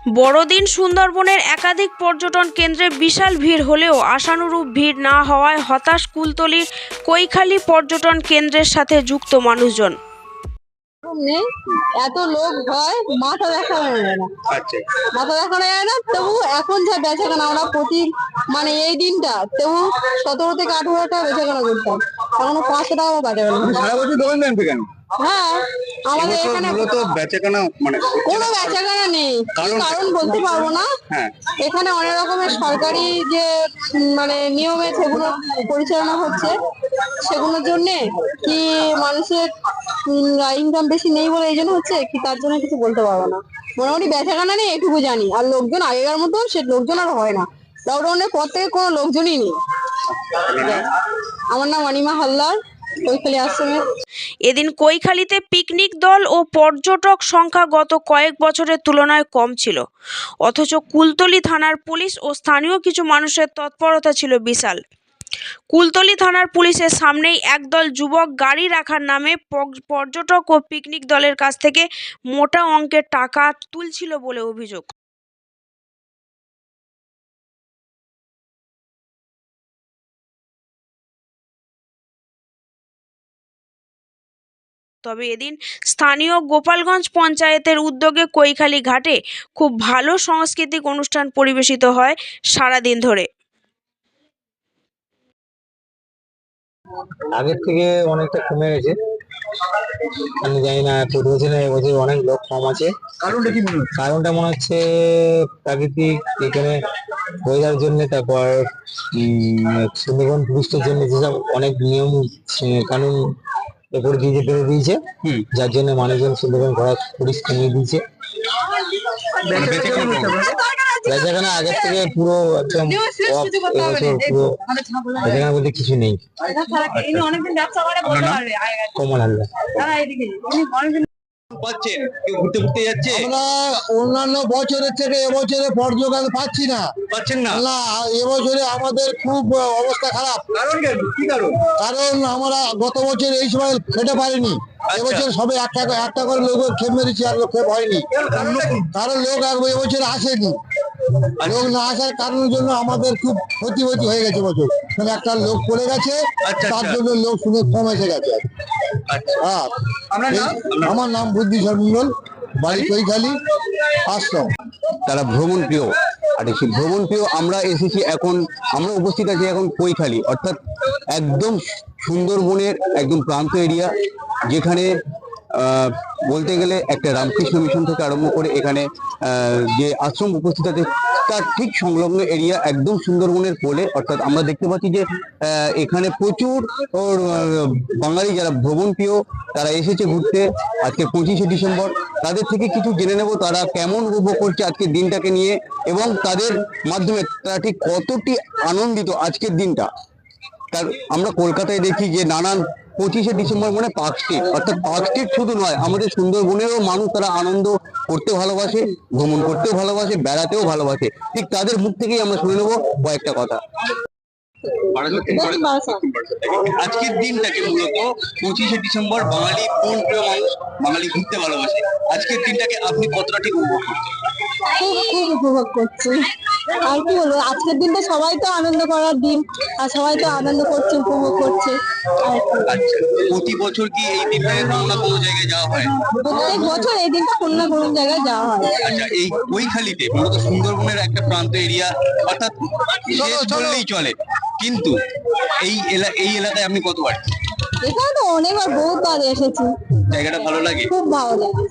বড়দিন সুন্দরবনের একাধিক পর্যটন কেন্দ্রে বিশাল ভিড় হলেও আশানুরূপ ভিড় না হওয়ায় হতাশ কুলতলির কৈখালি পর্যটন কেন্দ্রের সাথে যুক্ত মানুষজন। নেই এত লোক হয় মাথা দেখানো যায় না। আচ্ছা। মাথা দেখানো যায় না তবু এখন যা বেচাকেনা আমরা প্রতি মানে এই দিনটা তবু সতেরো থেকে আঠারো হাজার টাকা বেচাকেনা করতাম। এখন পাঁচশো টাকা সেখানে হ্যাঁ। আমাদের এখানে মূলত বেচাকেনা মানে কোনো বেচাকেনা নেই। কারণ- বলতে পারব না। হ্যাঁ। এখানে অনেক রকমের সরকারি যে মানে নিয়মে সেগুলো পরিচালনা হচ্ছে সেগুলোর জন্য কি মানুষের ইনকাম বেশি নেই বলে এই জন্য হচ্ছে কি তার জন্য কিছু বলতে পারব না। মোটামুটি বেচাকেনা নেই এটুকু জানি। আর লোকজন আগেকার মতো সে লোকজন আর হয় না। লকডাউনের পর থেকে কোনো লোকজনই নেই। আমার নাম অনিমা হালদার। এদিন কৈখালীতে পিকনিক দল ও পর্যটক সংখ্যা গত কয়েক বছরের তুলনায় কম ছিল। অথচ কুলতলি থানার পুলিশ ও স্থানীয় কিছু মানুষের তৎপরতা ছিল বিশাল। কুলতলি থানার পুলিশের সামনেই একদল যুবক গাড়ি রাখার নামে পর্যটক ও পিকনিক দলের কাছ থেকে মোটা অঙ্কের টাকা তুলছিল বলে অভিযোগ। তবে এদিন স্থানীয় গোপালগঞ্জ পঞ্চায়েতের উদ্যোগে কৈখালি ঘাটে খুব ভালো সাংস্কৃতিক অনুষ্ঠান পরিবেশিত হয় সারাদিন ধরে। আগের থেকে অনেকটা কমে গেছে। আমি জানি না প্রতি বছর এবছর অনেক লোক কম আছে। কারণটা কি মনে হচ্ছে? কারণটা মনে হচ্ছে প্রাকৃতিক এখানে ওয়েদার জন্য তারপর উম, সুন্দরবন টুরিস্টের জন্য যেসব অনেক নিয়ম কানুন এরপরে দিয়ে বেঁধে দিয়েছে। যার জন্য মানুষজন সুন্দরবন ঘোরা টুরিস্ট কমিয়ে দিয়েছে। মানে বেচাকেনা আগের থেকে পুরো একদম পুরো যেখানে বলতে কিছু নেই। নাম? কমল হালদার। পাচ্ছেন কেউ ঘুরতে ঘুরতে যাচ্ছে? আমরা অন্যান্য বছরের থেকে এবছরে পর্যটন পাচ্ছি না। পাচ্ছেন না? না এবছরে আমাদের খুব অবস্থা খারাপ। কারণ কি কারণ? কারণ আমরা গত বছর এই সময় খেতে পারিনি। এবছর সবে একটা করে একটা করে লোক খেপ মেরেছি আর লোক খেপ হয়নি কারণ লোক আর এবছর আসেনি। লোক না আসার কারণের জন্য আমাদের খুব ক্ষতি ক্ষতি হয়ে গেছে বছর। মানে একটা লোক পড়ে গেছে আচ্ছা, তার আচ্ছা। জন্য লোক শুনে কম এসে গেছে। আচ্ছা? এই- আমার নাম বুদ্ধি মন্ডল বাড়ি? কৈখালি আশ্রম। তারা ভ্রমণ প্রিয়। আর এই সেই ভ্রমণ প্রিয় আমরা এসেছি এখন আমরা উপস্থিত আছি এখন কৈখালি অর্থাৎ একদম সুন্দরবনের একদম প্রান্ত এরিয়া। যেখানে বলতে গেলে একটা রামকৃষ্ণ মিশন থেকে আরম্ভ করে এখানে যে আশ্রম উপস্থিত আছে, তার ঠিক সংলগ্ন এরিয়া একদম সুন্দরবনের কোলে। অর্থাৎ আমরা দেখতে পাচ্ছি যে এখানে প্রচুর বাঙালি যারা ভ্রমণ প্রিয়, তারা এসেছে ঘুরতে। আজকে পঁচিশে ডিসেম্বর। তাদের থেকে কিছু জেনে নেব তারা কেমন উপভোগ করছে আজকের দিনটাকে নিয়ে এবং তাদের মাধ্যমে তারা ঠিক কতটি আনন্দিত আজকের দিনটা। তার, আমরা কলকাতায় দেখি যে নানান পঁচিশে ডিসেম্বর মানে পার্ক স্ট্রিট। অর্থাৎ পার্ক স্ট্রিট শুধু নয়, আমাদের সুন্দরবনেরও মানুষ তারা আনন্দ করতে ভালোবাসে, ভ্রমণ করতেও ভালোবাসে, বেড়াতেও ভালোবাসে। ঠিক তাদের মুখ থেকেই আমরা শুনে নেব কয়েকটা কথা। আজকের দিনটাকে মূলত পঁচিশে ডিসেম্বর বাঙালি কোন প্রিয় মানুষ, বাঙালি ঘুরতে ভালোবাসে। আজকের দিনটাকে আপনি কতটা ঠিক উপভোগ করছেন? খুব খুব উপভোগ করছি। আর কি বলব আজকের দিনটা সবাই তো আনন্দ করার দিন আর সবাই তো আনন্দ করছে উপভোগ করছে। আচ্ছা প্রতি বছর কি এই দিনটাকে কোনো না কোনো জায়গায় যাওয়া হয়? প্রত্যেক বছর এই দিনটা কোনো না কোনো জায়গায় যাওয়া হয়। আচ্ছা এই কৈখালিতে মূলত সুন্দরবনের একটা প্রান্ত এরিয়া অর্থাৎ শেষ চলে। কিন্তু এই এই এলাকায় আপনি কতবার? এখানে তো অনেকবার বহুবার এসেছি। জায়গাটা ভালো লাগে? খুব ভালো লাগে।